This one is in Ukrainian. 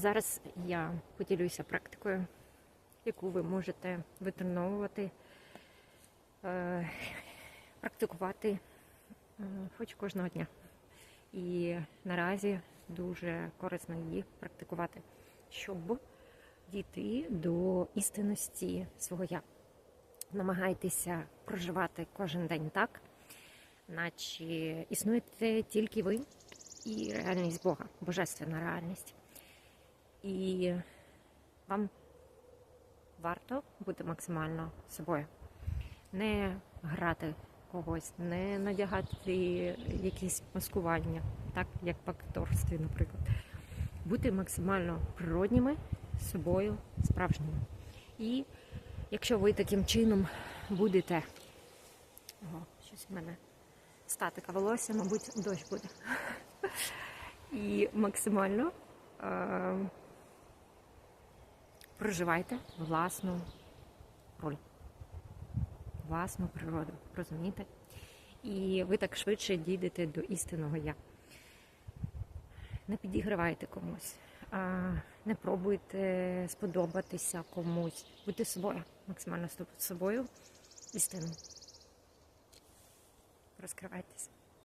Зараз я поділюся практикою, яку ви можете витреновувати, е, практикувати хоч кожного дня. І наразі дуже корисно її практикувати, щоб дійти до істинності свого я. Намагайтеся проживати кожен день так, наче існуєте тільки ви і реальність Бога, божественна реальність. І вам варто бути максимально собою, не грати когось, не надягати якісь маскування, так як в акторстві, наприклад. Бути максимально природніми собою, справжніми. І якщо ви таким чином будете. Ого, щось в мене статика волосся, мабуть, дощ буде. І максимально е, проживайте власну роль, власну природу, розумієте? І ви так швидше дійдете до істинного я. Не підігравайте комусь, не пробуйте сподобатися комусь. Будьте собою, максимально собою істинним. Розкривайтеся.